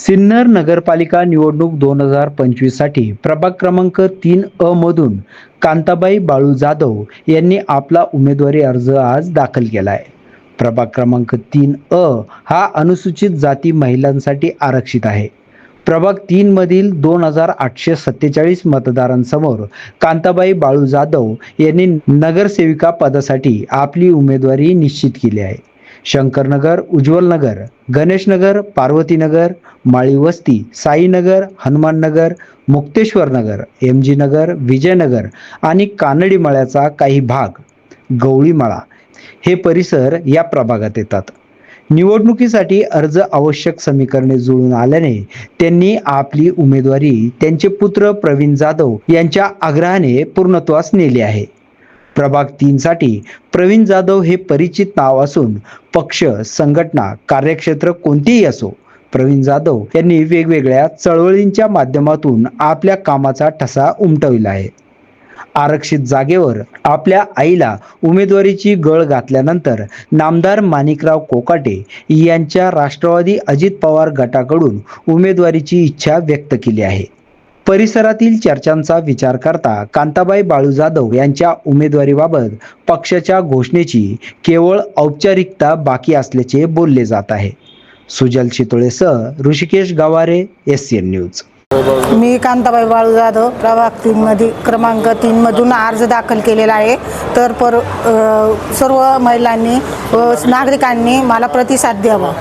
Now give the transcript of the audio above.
सिन्नर नगरपालिका निवडणूक दोन हजार पंचवीससाठी प्रभाग क्रमांक तीन अ मधून कांताबाई बाळू जाधव यांनी आपला उमेदवारी अर्ज आज दाखल केला आहे प्रभाग क्रमांक तीन अ हा अनुसूचित जाती महिलांसाठी आरक्षित आहे. प्रभाग तीन मधील दोन हजार आठशे सत्तेचाळीस मतदारांसमोर कांताबाई बाळू जाधव यांनी नगरसेविका पदासाठी आपली उमेदवारी निश्चित केली आहे. शंकरनगर उज्ज्वलनगर गणेशनगर पार्वतीनगर माळी वस्ती साईनगर हनुमाननगर मुक्तेश्वरनगर एम जी नगर विजयनगर आणि कानडी मळ्याचा काही भाग गवळीमाळा हे परिसर या प्रभागात येतात. निवडणुकीसाठी अर्ज आवश्यक समीकरणे जुळून आल्याने त्यांनी आपली उमेदवारी त्यांचे पुत्र प्रवीण जाधव यांच्या आग्रहाने पूर्णत्वास नेली आहे. प्रभाग तीनसाठी प्रवीण जाधव हे परिचित नाव असून पक्ष संघटना कार्यक्षेत्र कोणतेही असो प्रवीण जाधव यांनी वेगवेगळ्या चळवळींच्या माध्यमातून आपल्या कामाचा ठसा उमटविला आहे. आरक्षित जागेवर आपल्या आईला उमेदवारीची गळ घातल्यानंतर नामदार माणिकराव कोकाटे यांच्या राष्ट्रवादी अजित पवार गटाकडून उमेदवारीची इच्छा व्यक्त केली आहे. परिसरातील चर्चांचा विचार करता कांताबाई बाळू जाधव यांच्या उमेदवारीबाबत पक्षाच्या घोषणेची केवळ औपचारिकता बाकी असल्याचे बोलले जात आहे. Sujal शितोळेसह Rishikesh Gaware S N news. मी कांताबाई बाळू जाधव प्रभाग तीनमध्ये क्रमांक तीनमधून अर्ज दाखल केलेला आहे. तर पर सर्व महिलांनी व नागरिकांनी मला प्रतिसाद द्यावा.